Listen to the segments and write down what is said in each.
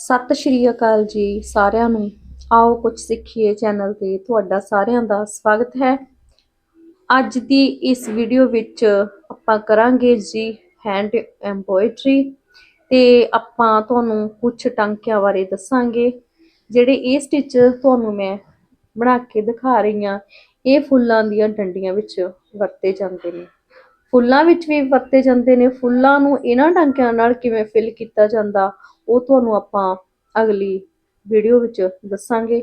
ਸਤਿ ਸ਼੍ਰੀ ਅਕਾਲ ਜੀ ਸਾਰਿਆਂ ਨੂੰ। ਆਓ ਕੁਝ ਸਿੱਖੀਏ ਚੈਨਲ ਤੇ। ਤੁਹਾਡਾ ਸਾਰਿਆਂ ਦਾ ਸਵਾਗਤ ਹੈ। ਅੱਜ ਦੀ ਇਸ ਵੀਡੀਓ ਵਿੱਚ ਆਪਾਂ ਕਰਾਂਗੇ ਜੀ ਹੈਂਡ ਐਮਬੋਇਡਰੀ ਤੇ ਆਪਾਂ ਤੁਹਾਨੂੰ ਕੁਝ ਟਾਂਕਿਆਂ ਬਾਰੇ ਦੱਸਾਂਗੇ। ਜਿਹੜੇ ਇਹ ਸਟਿਚ ਤੁਹਾਨੂੰ ਮੈਂ ਬਣਾ ਕੇ ਦਿਖਾ ਰਹੀ ਹਾਂ, ਇਹ ਫੁੱਲਾਂ ਦੀਆਂ ਡੰਡੀਆਂ ਵਿੱਚ ਵਰਤੇ ਜਾਂਦੇ ਨੇ। ਫੁੱਲਾਂ ਵਿੱਚ ਵੀ ਵਰਤੇ ਜਾਂਦੇ ਨੇ, ਫੁੱਲਾਂ ਨੂੰ ਇਹਨਾਂ ਟਾਂਕਿਆਂ ਨਾਲ ਕਿਵੇਂ ਫਿਲ ਕੀਤਾ ਜਾਂਦਾ, ਉਹ ਤੁਹਾਨੂੰ ਆਪਾਂ ਅਗਲੀ ਵੀਡੀਓ ਵਿੱਚ ਦੱਸਾਂਗੇ।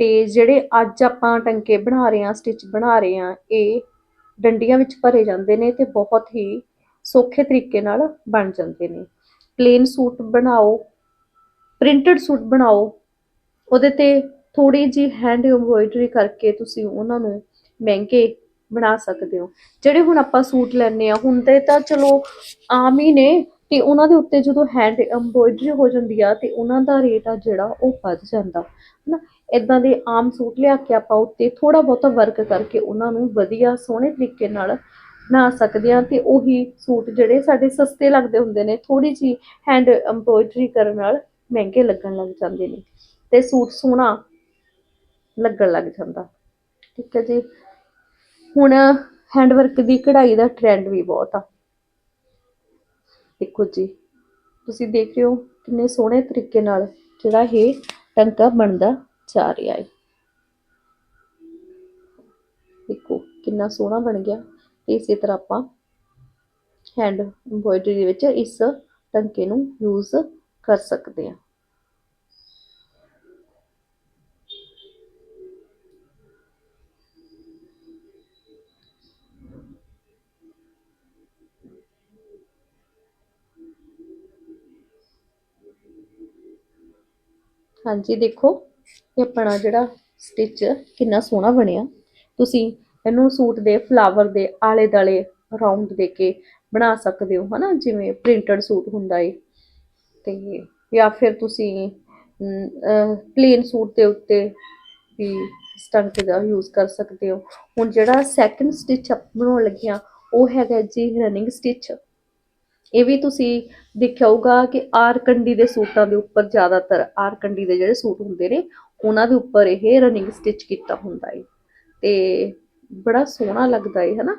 ਤੇ ਜਿਹੜੇ ਅੱਜ ਆਪਾਂ ਟੰਕੇ ਬਣਾ ਰਹੇ ਹਾਂ ਸਟਿਚ ਬਣਾ ਰਹੇ ਹਾਂ, ਇਹ ਡੰਡੀਆਂ ਵਿੱਚ ਭਰੇ ਜਾਂਦੇ ਨੇ ਤੇ ਬਹੁਤ ਹੀ ਸੌਖੇ ਤਰੀਕੇ ਨਾਲ ਬਣ ਜਾਂਦੇ ਨੇ। ਪਲੇਨ ਸੂਟ ਬਣਾਓ ਪ੍ਰਿੰਟਡ ਸੂਟ ਬਣਾਓ, ਉਹਦੇ ਤੇ ਥੋੜੀ ਜੀ ਹੈਂਡ ਐਮਬੋਇਡਰੀ ਕਰਕੇ ਤੁਸੀਂ ਉਹਨਾਂ ਨੂੰ ਮਹਿੰਗੇ ਬਣਾ ਸਕਦੇ ਹੋ। ਜਿਹੜੇ ਹੁਣ ਆਪਾਂ ਸੂਟ ਲੈਣੇ ਆ ਹੁੰਦੇ ਤਾਂ ਚਲੋ ਆਮ ਹੀ ਨੇ, ਤੇ ਉਹਨਾਂ ਦੇ ਉੱਤੇ ਜਦੋਂ ਹੈਂਡ ਐਮਬੋਇਡਰੀ ਹੋ ਜਾਂਦੀ ਆ, ਤੇ ਉਹਨਾਂ ਦਾ ਰੇਟ ਆ ਜਿਹੜਾ ਉਹ ਵੱਧ ਜਾਂਦਾ। ਹਨਾ ਇਦਾਂ ਦੇ ਆਮ ਸੂਟ ਲਿਆ ਕੇ ਆਪਾਂ ਉੱਤੇ ਥੋੜਾ ਬਹੁਤਾ ਵਰਕ ਕਰਕੇ ਉਹਨਾਂ ਨੂੰ ਵਧੀਆ ਸੋਹਣੇ ਤਰੀਕੇ ਨਾਲ ਬਣਾ ਸਕਦੇ ਆ ਤੇ ਉਹੀ ਸੂਟ ਜਿਹੜੇ ਸਾਡੇ ਸਸਤੇ ਲੱਗਦੇ ਹੁੰਦੇ ਨੇ ਥੋੜੀ ਜੀ ਹੈਂਡ ਐਮਬੋਇਡਰੀ ਕਰਨ ਨਾਲ ਮਹਿੰਗੇ ਲੱਗਣ ਲੱਗ ਜਾਂਦੇ ਨੇ, ਤੇ ਸੂਟ ਸੋਹਣਾ ਲੱਗਣ ਲੱਗ ਜਾਂਦਾ। ਠੀਕ ਹੈ ਜੀ। ਹੁਣ ਹੈਂਡ ਵਰਕ ਦੀ ਕਢਾਈ ਦਾ ਟ੍ਰੈਂਡ ਵੀ ਬਹੁਤ ਆ। ਦੇਖੋ ਜੀ, ਤੁਸੀਂ ਦੇਖ ਰਹੇ ਹੋ ਕਿੰਨੇ ਸੋਹਣੇ ਤਰੀਕੇ ਨਾਲ ਜਿਹੜਾ ਇਹ ਟੰਕਾ ਬਣਦਾ ਜਾ ਰਿਹਾ ਹੈ। ਦੇਖੋ, ਕਿੰਨਾ ਸੋਹਣਾ ਬਣ ਗਿਆ। ਇਸੇ ਤਰ੍ਹਾਂ ਆਪਾਂ ਹੈਂਡ ਐਮਬੋਇਡਰੀ ਦੇ ਵਿੱਚ ਇਸ ਟੰਕੇ ਨੂੰ ਯੂਜ਼ ਕਰ ਸਕਦੇ ਹਾਂ। ਹਾਂਜੀ, ਦੇਖੋ, ਇਹ ਆਪਣਾ ਜਿਹੜਾ ਸਟਿਚ ਕਿੰਨਾ ਸੋਹਣਾ ਬਣਿਆ। ਤੁਸੀਂ ਇਹਨੂੰ ਸੂਟ ਦੇ ਫਲਾਵਰ ਦੇ ਆਲੇ ਦਾਲੇ ਰਾਉਂਡ ਦੇ ਕੇ ਬਣਾ ਸਕਦੇ ਹੋ, ਹਨਾ? ਜਿਵੇਂ ਪ੍ਰਿੰਟਡ ਸੂਟ ਹੁੰਦਾ ਏ। ਤੇ ਜਾਂ ਫਿਰ ਤੁਸੀਂ ਪਲੇਨ ਸੂਟ ਦੇ ਉੱਤੇ ਵੀ ਸਟੰਟ ਦਾ ਯੂਜ਼ ਕਰ ਸਕਦੇ ਹੋ। ਹੁਣ ਜਿਹੜਾ ਸੈਕੰਡ ਸਟਿਚ ਬਣਾਉਣ ਲੱਗਿਆ ਉਹ ਹੈਗਾ ਜੀ ਰਨਿੰਗ ਸਟਿਚ ਇਹ ਵੀ ਤੁਸੀਂ ਦੇਖਿਆ ਹੋਊਗਾ ਕਿ ਆਰ ਕੰਡੀ ਦੇ ਸੂਟਾਂ ਦੇ ਉੱਪਰ ਜ਼ਿਆਦਾਤਰ ਆਰ ਕੰਡੀ ਦੇ ਜਿਹੜੇ ਸੂਟ ਹੁੰਦੇ ਨੇ, ਉਹਨਾਂ ਦੇ ਉੱਪਰ ਇਹ ਰਨਿੰਗ ਸਟਿਚ ਕੀਤਾ ਹੁੰਦਾ ਏ। ਤੇ ਬੜਾ ਸੋਹਣਾ ਲੱਗਦਾ ਏ, ਹਨਾ,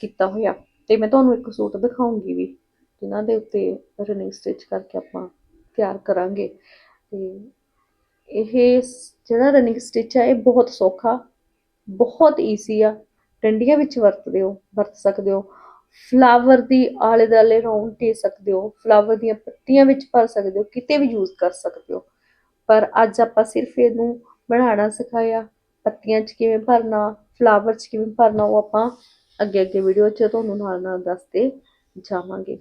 ਕੀਤਾ ਹੋਇਆ। ਤੇ ਮੈਂ ਤੁਹਾਨੂੰ ਇੱਕ ਸੂਟ ਦਿਖਾਉਂਗੀ ਵੀ, ਜਿਨ੍ਹਾਂ ਦੇ ਉੱਤੇ ਰਨਿੰਗ ਸਟਿਚ ਕਰਕੇ ਆਪਾਂ ਤਿਆਰ ਕਰਾਂਗੇ। ਤੇ ਇਹ ਜਿਹੜਾ ਰਨਿੰਗ ਸਟਿਚ ਹੈ ਇਹ ਬਹੁਤ ਸੌਖਾ, ਬਹੁਤ ਈਜ਼ੀ ਆ। ਡੰਡੀਆਂ ਵਿੱਚ ਵਰਤਦੇ ਹੋ ਵਰਤ ਸਕਦੇ ਹੋ। ਫਲਾਵਰ ਦੀ ਆਲੇ ਦਾਲੇ ਰਾਉਂਡ ਦੇ ਸਕਦੇ ਹੋ, ਫਲਾਵਰ ਦੀਆਂ ਪੱਤੀਆਂ ਵਿੱਚ ਭਰ ਸਕਦੇ ਹੋ, ਕਿਤੇ ਵੀ ਯੂਜ਼ ਕਰ ਸਕਦੇ ਹੋ। ਪਰ ਅੱਜ ਆਪਾਂ ਸਿਰਫ ਇਹਨੂੰ ਬਣਾਉਣਾ ਸਿਖਾਇਆ, ਪੱਤੀਆਂ 'ਚ ਕਿਵੇਂ ਭਰਨਾ, ਫਲਾਵਰ 'ਚ ਕਿਵੇਂ ਭਰਨਾ, ਉਹ ਆਪਾਂ ਅੱਗੇ ਅੱਗੇ ਵੀਡੀਓ 'ਚ ਤੁਹਾਨੂੰ ਨਾਲ ਨਾਲ ਦੱਸਦੇ ਜਾਵਾਂਗੇ।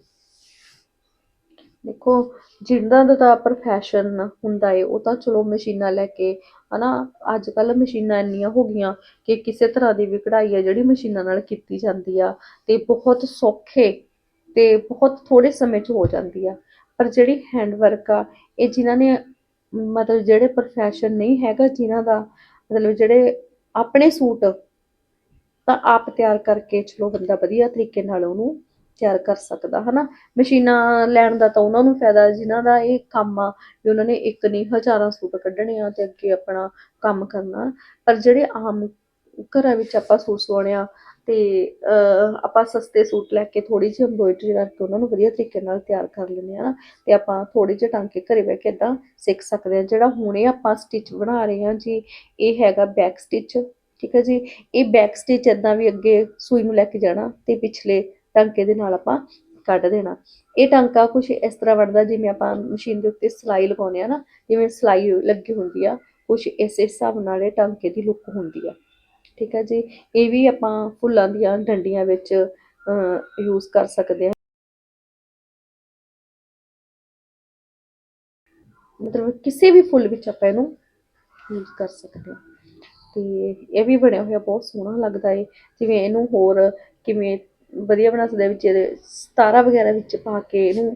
ਦੇਖੋ ਜਿਨ੍ਹਾਂ ਦਾ ਤਾਂ ਪ੍ਰੋਫੈਸ਼ਨ ਹੁੰਦਾ ਏ, ਉਹ ਤਾਂ ਚਲੋ ਮਸ਼ੀਨਾਂ ਲੈ ਕੇ ਹੈ ਨਾ ਅੱਜ ਕੱਲ੍ਹ ਮਸ਼ੀਨਾਂ ਇੰਨੀਆਂ ਹੋ ਗਈਆਂ ਕਿ ਕਿਸੇ ਤਰ੍ਹਾਂ ਦੀ ਵੀ ਕਢਾਈ ਆ ਜਿਹੜੀ ਮਸ਼ੀਨਾਂ ਨਾਲ ਕੀਤੀ ਜਾਂਦੀ ਆ ਅਤੇ ਬਹੁਤ ਸੌਖੇ ਅਤੇ ਬਹੁਤ ਥੋੜ੍ਹੇ ਸਮੇਂ 'ਚ ਹੋ ਜਾਂਦੀ ਆ। ਪਰ ਜਿਹੜੀ ਹੈਂਡ ਵਰਕ ਆ, ਇਹ ਜਿਨ੍ਹਾਂ ਨੇ ਮਤਲਬ ਜਿਹੜੇ ਪ੍ਰੋਫੈਸ਼ਨ ਨਹੀਂ ਹੈਗਾ, ਜਿਨ੍ਹਾਂ ਦਾ ਮਤਲਬ ਜਿਹੜੇ ਆਪਣੇ ਸੂਟ ਤਾਂ ਆਪ ਤਿਆਰ ਕਰਕੇ ਚਲੋ ਬੰਦਾ ਵਧੀਆ ਤਰੀਕੇ ਨਾਲ ਉਹਨੂੰ ਤਿਆਰ ਕਰ ਸਕਦਾ, ਹਨਾ? ਮਸ਼ੀਨਾਂ ਲੈਣ ਦਾ ਤਾਂ ਉਹਨਾਂ ਨੂੰ ਫਾਇਦਾ, ਜਿਨ੍ਹਾਂ ਦਾ ਇਹ ਕੰਮ ਆ, ਵੀ ਉਹਨਾਂ ਨੇ ਇੱਕ ਨਹੀਂ ਹਜ਼ਾਰਾਂ ਸੂਟ ਕੱਢਣੇ ਆ ਤੇ ਅੱਗੇ ਆਪਣਾ ਕੰਮ ਕਰਨਾ। ਪਰ ਜਿਹੜੇ ਆਮ ਘਰਾਂ ਵਿੱਚ ਆਪਾਂ ਸੂਟ ਸਵਾਉਣੇ ਆ ਤੇ ਆਪਾਂ ਸਸਤੇ ਸੂਟ ਲੈ ਕੇ ਥੋੜੀ ਜਿਹੀ ਐਮਬੋਇਡਰੀ ਕਰਕੇ ਉਹਨਾਂ ਨੂੰ ਵਧੀਆ ਤਰੀਕੇ ਨਾਲ ਤਿਆਰ ਕਰ ਲੈਂਦੇ ਆ ਤੇ ਆਪਾਂ ਥੋੜੇ ਜਿਹੇ ਟਾਂਕੇ ਘਰੇ ਬਹਿ ਕੇ ਇਦਾਂ ਸਿੱਖ ਸਕਦੇ ਆ। ਜਿਹੜਾ ਹੁਣੇ ਆਪਾਂ ਸਟਿਚ ਬਣਾ ਰਹੇ ਆ ਜੀ, ਇਹ ਹੈਗਾ ਬੈਕ ਸਟਿਚ ਠੀਕ ਹੈ ਜੀ? ਇਹ ਬੈਕ ਸਟਿਚ ਇਦਾਂ ਵੀ ਅੱਗੇ ਸੂਈ ਨੂੰ ਲੈ ਕੇ ਜਾਣਾ ਤੇ ਪਿਛਲੇ ਟਾਂਕੇ ਦੇ ਨਾਲ ਆਪਾਂ ਕੱਢ ਦੇਣਾ। ਇਹ ਟਾਂਕਾ ਕੁਝ ਇਸ ਤਰ੍ਹਾਂ ਵੜਦਾ ਜਿਵੇਂ ਆਪਾਂ ਮਸ਼ੀਨ ਦੇ ਉੱਤੇ ਸਿਲਾਈ ਲਗਾਉਂਦੇ ਆ ਨਾ, ਜਿਵੇਂ ਸਿਲਾਈ ਲੱਗੀ ਹੁੰਦੀ ਆ ਕੁਝ ਇਸ ਹਿਸਾਬ ਨਾਲ ਇਹ ਟਾਂਕੇ ਦੀ ਲੁੱਕ ਹੁੰਦੀ ਆ। ਠੀਕ ਹੈ ਜੀ? ਇਹ ਵੀ ਆਪਾਂ ਫੁੱਲਾਂ ਦੀਆਂ ਡੰਡੀਆਂ ਵਿੱਚ ਯੂਜ਼ ਕਰ ਸਕਦੇ ਹਾਂ ਮਤਲਬ ਕਿਸੇ ਵੀ ਫੁੱਲ ਵਿੱਚ ਆਪਾਂ ਇਹਨੂੰ ਯੂਜ਼ ਕਰ ਸਕਦੇ ਹਾਂ ਤੇ ਇਹ ਵੀ ਬਣਿਆ ਹੋਇਆ ਬਹੁਤ ਸੋਹਣਾ ਲੱਗਦਾ ਏ। ਜਿਵੇਂ ਇਹਨੂੰ ਹੋਰ ਕਿਵੇਂ ਵਧੀਆ ਬਣਾ ਸਕਦੇ ਹਾਂ ਵਿੱਚ ਇਹਦੇ, ਸਤਾਰਾ ਵਗੈਰਾ ਵਿੱਚ ਪਾ ਕੇ ਇਹਨੂੰ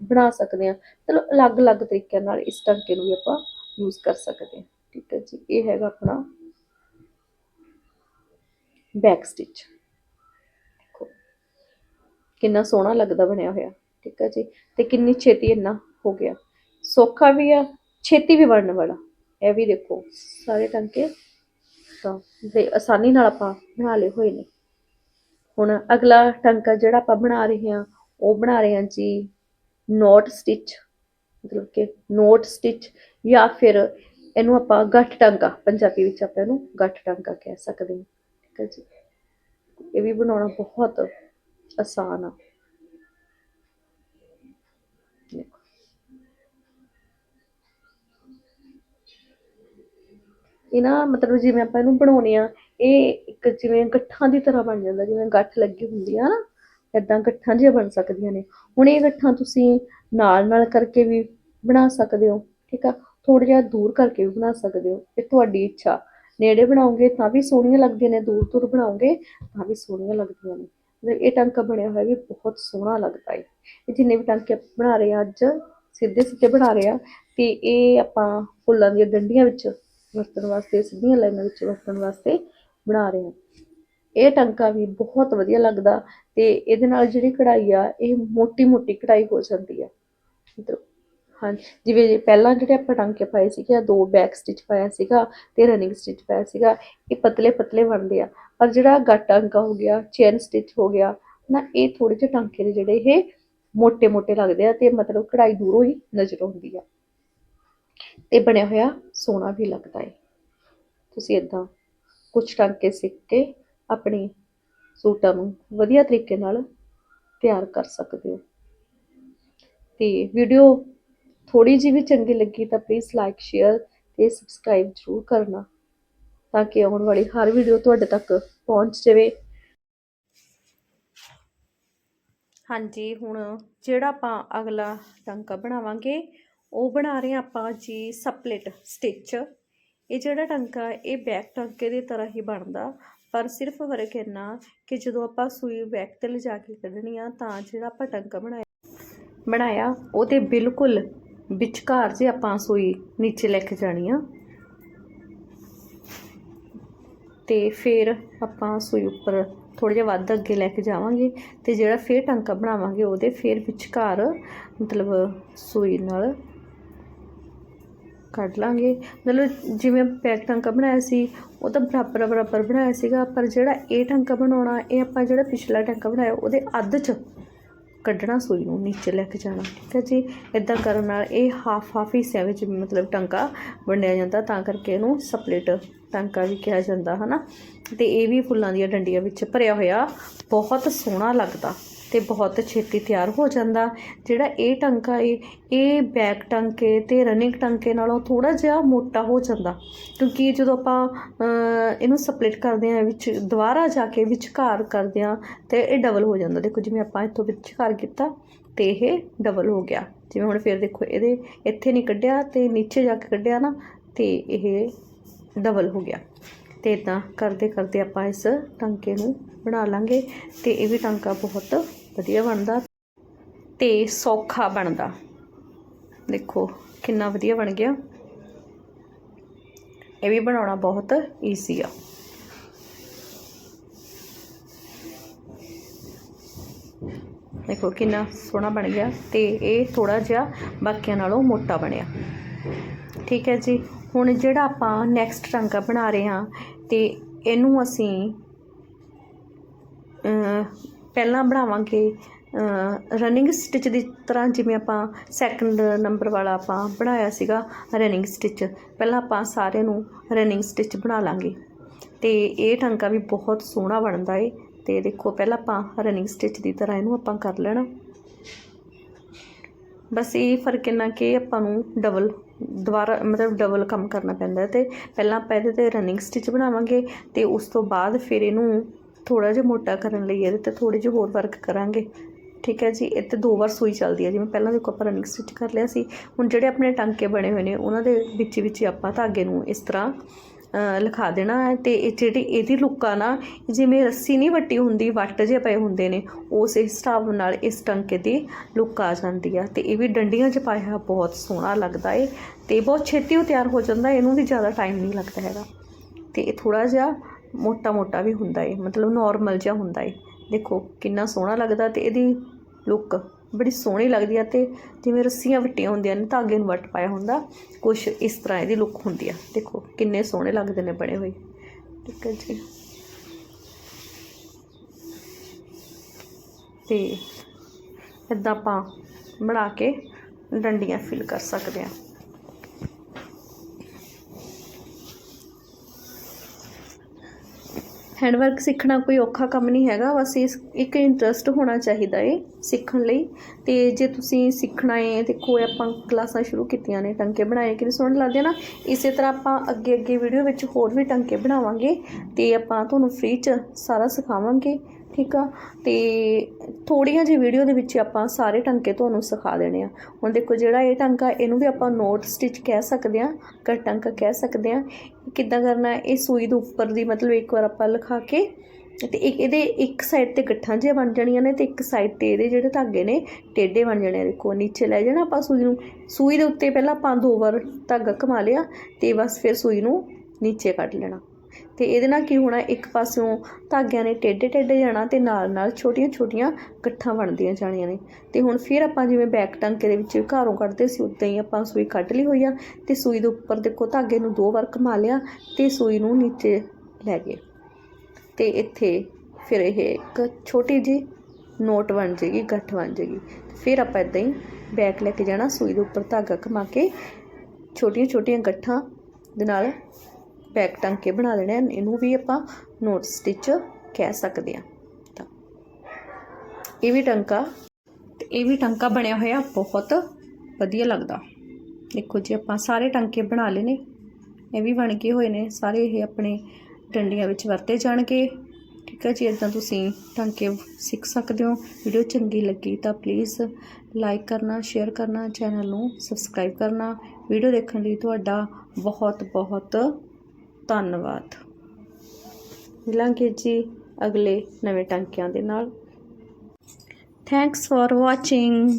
ਬਣਾ ਸਕਦੇ ਹਾਂ ਚਲੋ, ਅਲੱਗ-ਅਲੱਗ ਤਰੀਕਿਆਂ ਨਾਲ ਇਸ ਟਾਂਕੇ ਨੂੰ ਵੀ ਆਪਾਂ ਯੂਜ਼ ਕਰ ਸਕਦੇ ਹਾਂ ਠੀਕ ਹੈ ਜੀ, ਇਹ ਹੈਗਾ ਆਪਣਾ ਬੈਕ ਸਟਿਚ ਦੇਖੋ, ਕਿੰਨਾ ਸੋਹਣਾ ਲੱਗਦਾ ਬਣਿਆ ਹੋਇਆ। ਠੀਕ ਹੈ ਜੀ, ਤੇ ਕਿੰਨੀ ਛੇਤੀ ਇੰਨਾ ਹੋ ਗਿਆ। ਸੌਖਾ ਵੀ ਆ, ਛੇਤੀ ਵੀ ਬਣਨ ਵਾਲਾ। ਇਹ ਵੀ ਦੇਖੋ, ਸਾਰੇ ਟਾਂਕੇ ਤਾਂ ਦੇ ਆਸਾਨੀ ਨਾਲ ਆਪਾਂ ਬਣਾ ਲਏ ਹੋਏ ਨੇ। ਹੁਣ ਅਗਲਾ ਟਾਂਕਾ ਜਿਹੜਾ ਆਪਾਂ ਬਣਾ ਰਹੇ ਹਾਂ, ਉਹ ਬਣਾ ਰਹੇ ਹਾਂ ਜੀ ਨੋਟ ਸਟਿਚ ਮਤਲਬ ਕਿ ਨੋਟ ਸਟਿਚ ਜਾਂ ਫਿਰ ਇਹਨੂੰ ਆਪਾਂ ਗੱਠ ਟਾਂਕਾ ਪੰਜਾਬੀ ਵਿੱਚ ਆਪਾਂ ਇਹਨੂੰ ਗੱਠ ਟਾਂਕਾ ਕਹਿ ਸਕਦੇ ਹਾਂ, ਠੀਕ ਹੈ ਜੀ। ਇਹ ਵੀ ਬਣਾਉਣਾ ਬਹੁਤ ਆਸਾਨ ਆ। ਇਹ ਨਾ ਮਤਲਬ ਜਿਵੇਂ ਆਪਾਂ ਇਹਨੂੰ ਬਣਾਉਣੇ ਆ ਇਹ ਇੱਕ ਜਿਵੇਂ ਗੱਠਾਂ ਦੀ ਤਰ੍ਹਾਂ ਬਣ ਜਾਂਦਾ, ਜਿਵੇਂ ਗੱਠ ਲੱਗੀ ਹੁੰਦੀ ਆ ਨਾ, ਏਦਾਂ ਗੱਠਾਂ ਜਿਹੀਆਂ ਬਣ ਸਕਦੀਆਂ ਨੇ। ਹੁਣ ਇਹ ਗੱਠਾਂ ਤੁਸੀਂ ਨਾਲ ਨਾਲ ਕਰਕੇ ਵੀ ਬਣਾ ਸਕਦੇ ਹੋ, ਠੀਕ ਆ? ਥੋੜਾ ਜਿਹਾ ਦੂਰ ਕਰਕੇ ਵੀ ਬਣਾ ਸਕਦੇ ਹੋ, ਇਹ ਤੁਹਾਡੀ ਇੱਛਾ। ਨੇੜੇ ਬਣਾਓਗੇ ਤਾਂ ਵੀ ਸੋਹਣੀਆਂ ਲੱਗਦੀਆਂ ਨੇ, ਦੂਰ ਦੂਰ ਬਣਾਓਗੇ ਤਾਂ ਵੀ ਸੋਹਣੀਆਂ ਲੱਗਦੀਆਂ ਨੇ। ਮਤਲਬ ਇਹ ਟਾਂਕਾ ਬਣਿਆ ਹੋਇਆ ਵੀ ਬਹੁਤ ਸੋਹਣਾ ਲੱਗਦਾ ਹੈ ਇਹ ਜਿੰਨੇ ਵੀ ਟਾਂਕੇ ਬਣਾ ਰਹੇ ਆ ਅੱਜ, ਸਿੱਧੇ ਸਿੱਧੇ ਬਣਾ ਰਹੇ ਆ, ਤੇ ਇਹ ਆਪਾਂ ਫੁੱਲਾਂ ਦੀਆਂ ਡੰਡੀਆਂ ਵਿੱਚ ਵਰਤਣ ਵਾਸਤੇ, ਸਿੱਧੀਆਂ ਲਾਈਨਾਂ ਵਿੱਚ ਵਰਤਣ ਵਾਸਤੇ ਬਣਾ ਰਹੇ ਹਾਂ। ਇਹ ਟੰਕਾ ਵੀ ਬਹੁਤ ਵਧੀਆ ਲੱਗਦਾ ਤੇ ਇਹਦੇ ਨਾਲ ਜਿਹੜੀ ਕਢਾਈ ਆ, ਇਹ ਮੋਟੀ ਮੋਟੀ ਕਢਾਈ ਹੋ ਜਾਂਦੀ ਆ। ਹਾਂ ਜਿਵੇਂ ਪਹਿਲਾਂ ਜਿਹੜੇ ਆਪਾਂ ਟਾਂਕੇ ਪਾਏ ਸੀਗੇ ਆ ਦੋ ਬੈਕ ਸਟਿਚ ਪਾਇਆ ਸੀਗਾ ਤੇ ਰਨਿੰਗ ਸਟਿਚ ਪਾਇਆ ਸੀਗਾ, ਇਹ ਪਤਲੇ ਪਤਲੇ ਬਣਦੇ ਆ। ਪਰ ਜਿਹੜਾ ਗੱਟ ਟਾਂਕਾ ਹੋ ਗਿਆ ਚੇਨ ਸਟਿਚ ਹੋ ਗਿਆ ਨਾ ਇਹ ਥੋੜੇ ਜਿਹੇ ਟਾਂਕੇ ਦੇ ਜਿਹੜੇ ਇਹ ਮੋٹے ਮੋٹے ਲੱਗਦੇ ਆ ਤੇ ਮਤਲਬ ਕਢਾਈ ਦੂਰੋਂ ਹੀ ਨਜ਼ਰ ਆਉਂਦੀ ਆ। ਤੇ ਬਣਿਆ ਹੋਇਆ ਸੋਹਣਾ ਵੀ ਲੱਗਦਾ ਏ। ਤੁਸੀਂ ਇਦਾਂ ਕੁਛ ਟਾਂਕੇ ਸਿੱਖ ਕੇ ਆਪਣੇ ਸੂਟਾਂ ਨੂੰ ਵਧੀਆ ਤਰੀਕੇ ਨਾਲ ਤਿਆਰ ਕਰ ਸਕਦੇ ਹੋ। ਤੇ ਵੀਡੀਓ ਥੋੜੀ ਜਿਹੀ ਵੀ ਚੰਗੀ ਲੱਗੀ ਤਾਂ ਪਲੀਜ਼ ਲਾਈਕ ਸ਼ੇਅਰ ਤੇ ਸਬਸਕ੍ਰਾਈਬ ਜ਼ਰੂਰ ਕਰਨਾ ਤਾਂ ਕਿ ਆਉਣ ਵਾਲੀ ਹਰ ਵੀਡੀਓ ਤੁਹਾਡੇ ਤੱਕ ਪਹੁੰਚ ਜਾਵੇ। ਹਾਂਜੀ, ਹੁਣ ਜਿਹੜਾ ਆਪਾਂ ਅਗਲਾ ਟਾਂਕਾ ਬਣਾਵਾਂਗੇ, ਉਹ ਬਣਾ ਰਹੇ ਹਾਂ ਆਪਾਂ ਜੀ ਸਪਲਿਟ ਸਟਿਚ। ਇਹ ਜਿਹੜਾ ਟਾਂਕਾ ਇਹ ਬੈਕ ਟਾਂਕੇ ਦੀ ਤਰ੍ਹਾਂ ਹੀ ਬਣਦਾ। ਪਰ ਸਿਰਫ ਫ਼ਰਕ ਇੰਨਾ ਕਿ ਜਦੋਂ ਆਪਾਂ ਸੂਈ ਬੈਕ ਤੇ ਲਿਜਾ ਕੇ ਕੱਢਣੀ ਆ, ਤਾਂ ਜਿਹੜਾ ਆਪਾਂ ਟਾਂਕਾ ਬਣਾਇਆ ਬਣਾਇਆ, ਉਹਦੇ ਬਿਲਕੁਲ ਵਿਚਕਾਰ ਜੇ ਆਪਾਂ ਸੂਈ ਨੀਚੇ ਲੈ ਕੇ ਜਾਣੀ ਆ, ਤੇ ਫਿਰ ਆਪਾਂ ਸੂਈ ਉੱਪਰ ਥੋੜਾ ਜਿਹਾ ਵੱਧ ਅੱਗੇ ਲੈ ਕੇ ਜਾਵਾਂਗੇ, ਤੇ ਜਿਹੜਾ ਫੇਰ ਟਾਂਕਾ ਬਣਾਵਾਂਗੇ, ਉਹਦੇ ਫੇਰ ਵਿਚਕਾਰ ਮਤਲਬ ਸੂਈ ਨਾਲ ਕੱਢ ਲਾਂਗੇ। ਮਤਲਬ ਜਿਵੇਂ ਪੈਕ ਟਾਂਕਾ ਬਣਾਇਆ ਸੀ, ਉਹ ਤਾਂ ਬਰਾਬਰ ਬਰਾਬਰ ਬਣਾਇਆ ਸੀਗਾ, ਪਰ ਜਿਹੜਾ ਇਹ ਟਾਂਕਾ ਬਣਾਉਣਾ, ਇਹ ਆਪਾਂ ਜਿਹੜਾ ਪਿਛਲਾ ਟਾਂਕਾ ਬਣਾਇਆ, ਉਹਦੇ ਅੱਧ 'ਚ ਕੱਢਣਾ ਸੂਈ ਨੂੰ, ਨੀਚੇ ਲੈ ਕੇ ਜਾਣਾ, ਠੀਕ ਹੈ ਜੀ? ਇਦਾਂ ਕਰਨ ਨਾਲ ਇਹ ਹਾਫ ਹਾਫ ਹਿੱਸਿਆਂ ਵਿੱਚ ਮਤਲਬ ਟਾਂਕਾ ਵੰਡਿਆ ਜਾਂਦਾ, ਤਾਂ ਕਰਕੇ ਇਹਨੂੰ ਸਪਲਿਟ ਟਾਂਕਾ ਵੀ ਕਿਹਾ ਜਾਂਦਾ, ਹਨਾ? ਤੇ ਇਹ ਵੀ ਫੁੱਲਾਂ ਦੀਆਂ ਡੰਡੀਆਂ ਵਿੱਚ ਭਰਿਆ ਹੋਇਆ, ਬਹੁਤ ਸੋਹਣਾ ਲੱਗਦਾ। ਤੇ ਬਹੁਤ ਛੇਤੀ ਤਿਆਰ ਹੋ ਜਾਂਦਾ। ਜਿਹੜਾ ਇਹ ਟਾਂਕਾ ਏ, ਇਹ ਬੈਕ ਟਾਂਕੇ ਤੇ ਰਨਿੰਗ ਟਾਂਕੇ ਨਾਲੋਂ ਥੋੜਾ ਜਿਹਾ ਮੋਟਾ ਹੋ ਜਾਂਦਾ। ਕਿਉਂਕਿ ਜਦੋਂ ਆਪਾਂ ਇਹਨੂੰ ਸਪਲਿਟ ਕਰਦੇ ਆ ਵਿੱਚ ਦੁਬਾਰਾ ਜਾ ਕੇ ਵਿਚਕਾਰ ਕਰਦੇ ਆ ਤੇ ਇਹ ਡਬਲ ਹੋ ਜਾਂਦਾ। ਦੇਖੋ ਜਿਵੇਂ ਆਪਾਂ ਇੱਥੋਂ ਵਿਚਕਾਰ ਕੀਤਾ, ਤੇ ਇਹ ਡਬਲ ਹੋ ਗਿਆ। ਜਿਵੇਂ ਹੁਣ ਫਿਰ ਦੇਖੋ ਇਹਦੇ, ਇੱਥੇ ਨਹੀਂ ਕੱਢਿਆ ਤੇ ਨੀਚੇ ਜਾ ਕੇ ਕੱਢਿਆ ਨਾ, ਤੇ ਇਹ ਡਬਲ ਹੋ ਗਿਆ। ਤੇ ਇਦਾਂ ਕਰਦੇ ਕਰਦੇ ਆਪਾਂ ਇਸ ਟਾਂਕੇ ਨੂੰ ਬਣਾ ਲਾਂਗੇ। ਤੇ ਇਹ ਵੀ ਟਾਂਕਾ ਬਹੁਤ ਵਧੀਆ ਬਣਦਾ ਤੇ ਸੌਖਾ ਬਣਦਾ। ਦੇਖੋ, ਕਿੰਨਾ ਵਧੀਆ ਬਣ ਗਿਆ। ਇਹ ਵੀ ਬਣਾਉਣਾ ਬਹੁਤ ਈਜ਼ੀ ਆ। ਦੇਖੋ, ਕਿੰਨਾ ਸੋਹਣਾ ਬਣ ਗਿਆ ਤੇ ਇਹ ਥੋੜਾ ਜਿਹਾ ਬਾਕੀਆਂ ਨਾਲੋਂ ਮੋਟਾ ਬਣਿਆ। ਠੀਕ ਹੈ ਜੀ, ਹੁਣ ਜਿਹੜਾ ਆਪਾਂ ਨੈਕਸਟ ਟਾਂਕਾ ਬਣਾ ਰਹੇ ਹਾਂ ਤੇ ਇਹਨੂੰ ਅਸੀਂ ਪਹਿਲਾਂ ਬਣਾਵਾਂਗੇ ਰਨਿੰਗ ਸਟਿਚ ਦੀ ਤਰ੍ਹਾਂ ਜਿਵੇਂ ਆਪਾਂ ਸੈਕੰਡ ਨੰਬਰ ਵਾਲਾ ਆਪਾਂ ਬਣਾਇਆ ਸੀਗਾ ਰਨਿੰਗ ਸਟਿਚ ਪਹਿਲਾਂ ਆਪਾਂ ਸਾਰਿਆਂ ਨੂੰ ਰਨਿੰਗ ਸਟਿਚ ਬਣਾ ਲਾਂਗੇ। ਤੇ ਇਹ ਟਾਂਕਾ ਵੀ ਬਹੁਤ ਸੋਹਣਾ ਬਣਦਾ ਏ। ਤੇ ਦੇਖੋ, ਪਹਿਲਾਂ ਆਪਾਂ ਰਨਿੰਗ ਸਟਿਚ ਦੀ ਤਰ੍ਹਾਂ ਇਹਨੂੰ ਆਪਾਂ ਕਰ ਲੈਣਾ। ਬਸ ਇਹ ਫ਼ਰਕ ਇੰਨਾ ਕਿ ਆਪਾਂ ਨੂੰ ਡਬਲ ਦੁਬਾਰਾ ਮਤਲਬ ਡਬਲ ਕੰਮ ਕਰਨਾ ਪੈਂਦਾ ਹੈ ਤੇ ਪਹਿਲਾਂ ਆਪਾਂ ਇਹਦੇ ਤੇ ਰਨਿੰਗ ਸਟਿਚ ਬਣਾਵਾਂਗੇ ਤੇ ਉਸ ਤੋਂ ਬਾਅਦ ਫਿਰ ਇਹਨੂੰ ਥੋੜਾ ਜਿਹਾ ਮੋਟਾ ਕਰਨ ਲਈ ਇਹਦੇ ਤੇ ਥੋੜੇ ਜਿਹੇ ਹੋਰ ਵਰਕ ਕਰਾਂਗੇ। ਠੀਕ ਹੈ ਜੀ, ਇਹ ਤੇ ਦੋ ਵਾਰ ਸੂਈ ਚੱਲਦੀ ਹੈ। ਜਿਵੇਂ ਪਹਿਲਾਂ ਦੇਖੋ ਆਪਾਂ ਰਨਿੰਗ ਸਟਿਚ ਕਰ ਲਿਆ ਸੀ, ਹੁਣ ਜਿਹੜੇ ਆਪਣੇ ਟਾਂਕੇ ਬਣੇ ਹੋਏ ਨੇ, ਉਹਨਾਂ ਦੇ ਵਿੱਚ ਵਿੱਚ ਆਪਾਂ ਧਾਗੇ ਨੂੰ ਇਸ ਤਰ੍ਹਾਂ ਲਿਖਾ ਦੇਣਾ ਹੈ ਤੇ ਇਹ ਜਿਹੜੀ ਇਹਦੀ ਲੁੱਕ ਆ ਨਾ ਜਿਵੇਂ ਰੱਸੀ ਨਹੀਂ ਵੱਟੀ ਹੁੰਦੀ, ਵੱਟ ਜੇ ਪਏ ਹੁੰਦੇ ਨੇ, ਉਸ ਹਿਸਾਬ ਨਾਲ ਇਸ ਟਾਂਕੇ ਦੀ ਲੁੱਕ ਆ ਜਾਂਦੀ ਆ। ਤੇ ਇਹ ਵੀ ਡੰਡੀਆਂ 'ਚ ਪਾਇਆ ਬਹੁਤ ਸੋਹਣਾ ਲੱਗਦਾ ਏ ਤੇ ਬਹੁਤ ਛੇਤੀ ਉਹ ਤਿਆਰ ਹੋ ਜਾਂਦਾ, ਇਹਨੂੰ ਵੀ ਜ਼ਿਆਦਾ ਟਾਈਮ ਨਹੀਂ ਲੱਗਦਾ ਹੈਗਾ। ਤੇ ਇਹ ਥੋੜਾ ਜਿਹਾ ਮੋਟਾ ਮੋਟਾ ਵੀ ਹੁੰਦਾ ਏ, ਮਤਲਬ ਨਾਰਮਲ ਜਿਹਾ ਹੁੰਦਾ ਏ। ਦੇਖੋ, ਕਿੰਨਾ ਸੋਹਣਾ ਲੱਗਦਾ ਤੇ ਇਹਦੀ ਲੁੱਕ ਬੜੀ ਸੋਹਣੀ ਲੱਗਦੀ ਆ ਤੇ ਜਿਵੇਂ ਰੱਸੀਆਂ ਵੱਟੀਆਂ ਹੁੰਦੀਆਂ ਨੇ ਧਾਗੇ ਨੂੰ ਵੱਟ ਪਾਇਆ ਹੁੰਦਾ ਕੁਝ ਇਸ ਤਰ੍ਹਾਂ ਇਹਦੀ ਲੁੱਕ ਹੁੰਦੀ ਆ। ਦੇਖੋ, ਕਿੰਨੇ ਸੋਹਣੇ ਲੱਗਦੇ ਨੇ ਬਣੇ ਹੋਏ। ਠੀਕ ਹੈ ਜੀ। ਤੇ ਇਦਾਂ ਆਪਾਂ ਬਣਾ ਕੇ ਡੰਡੀਆਂ ਫਿਲ ਕਰ ਸਕਦੇ ਆ। ਹੈਂਡਵਰਕ ਸਿੱਖਣਾ ਕੋਈ ਔਖਾ ਕੰਮ ਨਹੀਂ ਹੈਗਾ, ਬਸ ਇਸ, ਇੱਕ ਇੰਟਰਸਟ ਹੋਣਾ ਚਾਹੀਦਾ ਏ ਸਿੱਖਣ ਲਈ। ਤੇ ਜੇ ਤੁਸੀਂ ਸਿੱਖਣਾ ਏ, ਦੇਖੋ ਆਪਾਂ ਕਲਾਸਾਂ ਸ਼ੁਰੂ ਕੀਤੀਆਂ ਨੇ, ਟੰਕੇ ਬਣਾਏ ਕਿੰਨੇ ਸੋਹਣੇ ਲੱਗਦੇ ਆ ਨਾ। ਇਸੇ ਤਰ੍ਹਾਂ ਆਪਾਂ ਅੱਗੇ ਅੱਗੇ ਵੀਡੀਓ ਵਿੱਚ ਹੋਰ ਵੀ ਟੰਕੇ ਬਣਾਵਾਂਗੇ ਤੇ ਆਪਾਂ ਤੁਹਾਨੂੰ ਫ੍ਰੀ ਚ ਸਾਰਾ ਸਿਖਾਵਾਂਗੇ। ਠੀਕ ਆ? ਤੇ ਥੋੜੀਆਂ ਜਿਹੀ ਵੀਡੀਓ ਦੇ ਵਿੱਚ ਆਪਾਂ ਸਾਰੇ ਟਾਂਕੇ ਤੁਹਾਨੂੰ ਸਿਖਾ ਦੇਣੇ ਆ। ਹੁਣ ਦੇਖੋ ਜਿਹੜਾ ਇਹ ਟਾਂਕਾ ਇਹਨੂੰ ਵੀ ਆਪਾਂ ਨੋਟ ਸਟਿਚ ਕਹਿ ਸਕਦੇ ਆ ਕਟ ਟਾਂਕਾ ਕਹਿ ਸਕਦੇ ਆ। ਕਿੱਦਾਂ ਕਰਨਾ ਇਹ ਸੂਈ ਦੇ ਉੱਪਰ ਦੀ ਮਤਲਬ ਇੱਕ ਵਾਰ ਆਪਾਂ ਲਿਖਾ ਕੇ ਤੇ ਇੱਕ ਇਹਦੇ ਇੱਕ ਸਾਈਡ ਤੇ ਗੱਠਾਂ ਜਿਹੀਆਂ ਬਣ ਜਾਣੀਆਂ ਨੇ ਤੇ ਇੱਕ ਸਾਈਡ ਤੇ ਇਹਦੇ ਜਿਹੜੇ ਧਾਗੇ ਨੇ ਟੇਢੇ ਬਣ ਜਾਣੇ ਆ। ਦੇਖੋ, ਨੀਚੇ ਲੈ ਜਾਣਾ ਆਪਾਂ ਸੂਈ ਨੂੰ। ਸੂਈ ਦੇ ਉੱਤੇ ਪਹਿਲਾਂ ਆਪਾਂ ਦੋ ਵਾਰ ਧਾਗਾ ਘੁਮਾ ਲਿਆ ਤੇ ਬਸ ਫਿਰ ਸੂਈ ਨੂੰ ਨੀਚੇ ਕੱਢ ਲੈਣਾ। ਤੇ ਇਹਦੇ ਨਾਲ ਕੀ ਹੋਣਾ, ਇੱਕ ਪਾਸਿਓਂ ਧਾਗਿਆਂ ਨੇ ਟੇਢੇ ਟੇਢੇ ਜਾਣਾ ਤੇ ਨਾਲ ਨਾਲ ਛੋਟੀਆਂ ਛੋਟੀਆਂ ਗੱਠਾਂ ਬਣਦੀਆਂ ਜਾਣੀਆਂ ਨੇ। ਤੇ ਹੁਣ ਫਿਰ ਆਪਾਂ ਜਿਵੇਂ ਬੈਕ ਟੰਕੇ ਦੇ ਵਿੱਚ ਘਾਰੋਂ ਕੱਢਦੇ ਸੀ, ਉਦਾਂ ਹੀ ਆਪਾਂ ਸੂਈ ਕੱਢ ਲਈ ਹੋਈ ਆ ਤੇ ਸੂਈ ਦੇ ਉੱਪਰ ਦੇਖੋ ਧਾਗੇ ਨੂੰ ਦੋ ਵਾਰ ਘੁਮਾ ਲਿਆ ਤੇ ਸੂਈ ਨੂੰ ਨੀਚੇ ਲੈ ਗਏ। ਤੇ ਇੱਥੇ ਫਿਰ ਇਹ ਇੱਕ ਛੋਟੀ ਜੀ ਨੋਟ ਬਣ ਜੇਗੀ, ਗੱਠ ਬਣ ਜੇਗੀ। ਫਿਰ ਆਪਾਂ ਇਦਾਂ ਹੀ ਬੈਕ ਲੈ ਕੇ ਜਾਣਾ, ਸੂਈ ਦੇ ਉੱਪਰ ਧਾਗਾ ਘੁਮਾ ਕੇ ਛੋਟੀਆਂ ਛੋਟੀਆਂ ਗੱਠਾਂ ਦੇ ਨਾਲ ਬੈਕ ਟੰਕੇ ਬਣਾ ਦੇਣੇ ਇਹਨੂੰ ਵੀ ਆਪਾਂ ਨੋਟ ਸਟਿਚ ਕਹਿ ਸਕਦੇ ਆ ਤਾਂ ਇਹ ਵੀ ਟੰਕਾ, ਤੇ ਇਹ ਵੀ ਟੰਕਾ ਬਣਿਆ ਹੋਇਆ, ਬਹੁਤ ਵਧੀਆ ਲੱਗਦਾ। ਦੇਖੋ ਜੀ, ਆਪਾਂ ਸਾਰੇ ਟੰਕੇ ਬਣਾ ਲਏ ਨੇ। ਇਹ ਵੀ ਬਣ ਗਏ ਹੋਏ ਨੇ, ਸਾਰੇ ਇਹ ਆਪਣੇ ਡੰਡੀਆਂ ਵਿੱਚ ਵਰਤੇ ਜਾਣਗੇ। ਠੀਕ ਹੈ ਜੀ ਇਦਾਂ ਤੁਸੀਂ ਟਾਂਕੇ ਸਿੱਖ ਸਕਦੇ ਹੋ। ਵੀਡੀਓ ਚੰਗੀ ਲੱਗੀ ਤਾਂ ਪਲੀਜ਼ ਲਾਈਕ ਕਰਨਾ ਸ਼ੇਅਰ ਕਰਨਾ ਚੈਨਲ ਨੂੰ ਸਬਸਕ੍ਰਾਈਬ ਕਰਨਾ। ਵੀਡੀਓ ਦੇਖਣ ਲਈ ਤੁਹਾਡਾ ਬਹੁਤ ਬਹੁਤ ਧੰਨਵਾਦ। ਮਿਲਾਂਗੇ ਜੀ ਅਗਲੇ ਨਵੇਂ ਟਾਂਕਿਆਂ ਦੇ ਨਾਲ। Thanks for watching